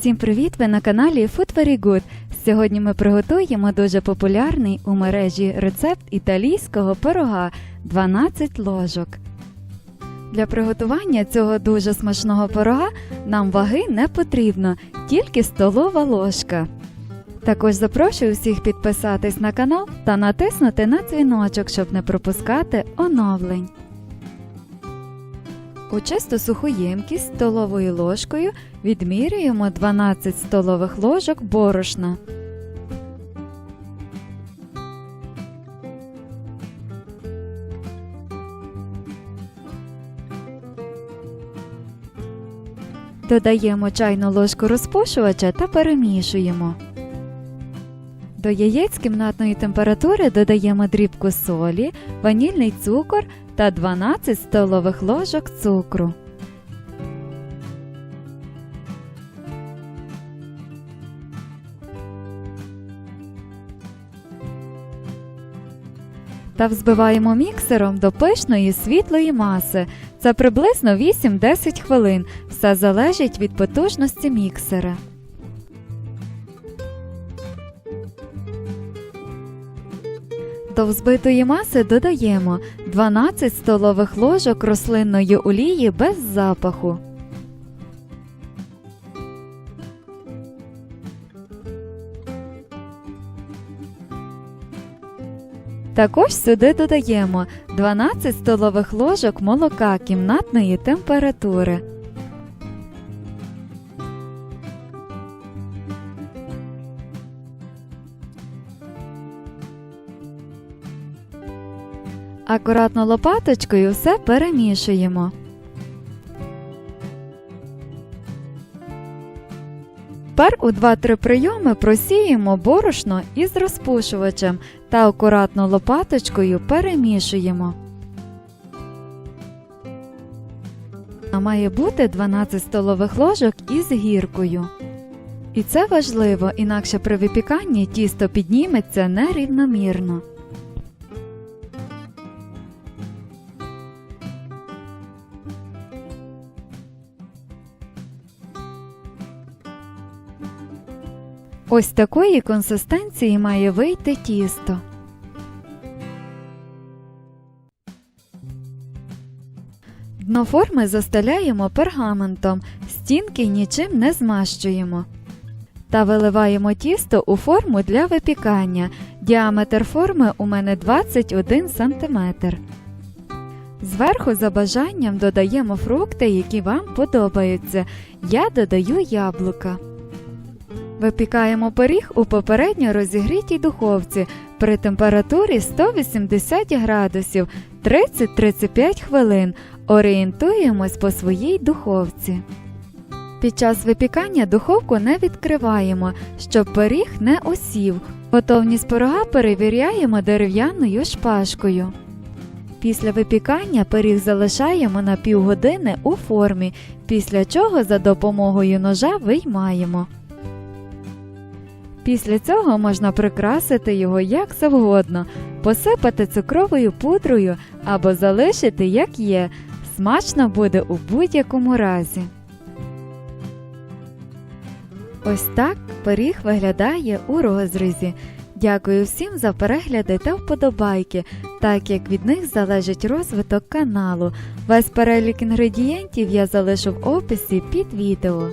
Всім привіт! Ви на каналі Food Very Good. Сьогодні ми приготуємо дуже популярний у мережі рецепт італійського пирога 12 ложок. Для приготування цього дуже смачного пирога нам ваги не потрібно, тільки столова ложка. Також запрошую всіх підписатись на канал та натиснути на дзвіночок, щоб не пропускати оновлень. У чисту суху ємкість столовою ложкою відмірюємо 12 столових ложок борошна. Додаємо чайну ложку розпушувача та перемішуємо. До яєць кімнатної температури додаємо дрібку солі, ванільний цукор та 12 столових ложок цукру. Та взбиваємо міксером до пишної світлої маси. Це приблизно 8-10 хвилин. Все залежить від потужності міксера. До взбитої маси додаємо 12 столових ложок рослинної олії без запаху. Також сюди додаємо 12 столових ложок молока кімнатної температури. Акуратно лопаточкою все перемішуємо. Тепер у 2-3 прийоми просіємо борошно із розпушувачем та акуратно лопаточкою перемішуємо. А має бути 12 столових ложок із гіркою. І це важливо, інакше при випіканні тісто підніметься нерівномірно. Ось такої консистенції має вийти тісто. Дно форми застеляємо пергаментом, стінки нічим не змащуємо. Та виливаємо тісто у форму для випікання. Діаметр форми у мене 21 см. Зверху за бажанням додаємо фрукти, які вам подобаються. Я додаю яблука. Випікаємо пиріг у попередньо розігрітій духовці при температурі 180 градусів 30-35 хвилин. Орієнтуємось по своїй духовці. Під час випікання духовку не відкриваємо, щоб пиріг не осів. Готовність пирога перевіряємо дерев'яною шпажкою. Після випікання пиріг залишаємо на півгодини у формі, після чого за допомогою ножа виймаємо. Після цього можна прикрасити його як завгодно, посипати цукровою пудрою або залишити як є. Смачно буде у будь-якому разі. Ось так пиріг виглядає у розрізі. Дякую всім за перегляди та вподобайки, так як від них залежить розвиток каналу. Весь перелік інгредієнтів я залишу в описі під відео.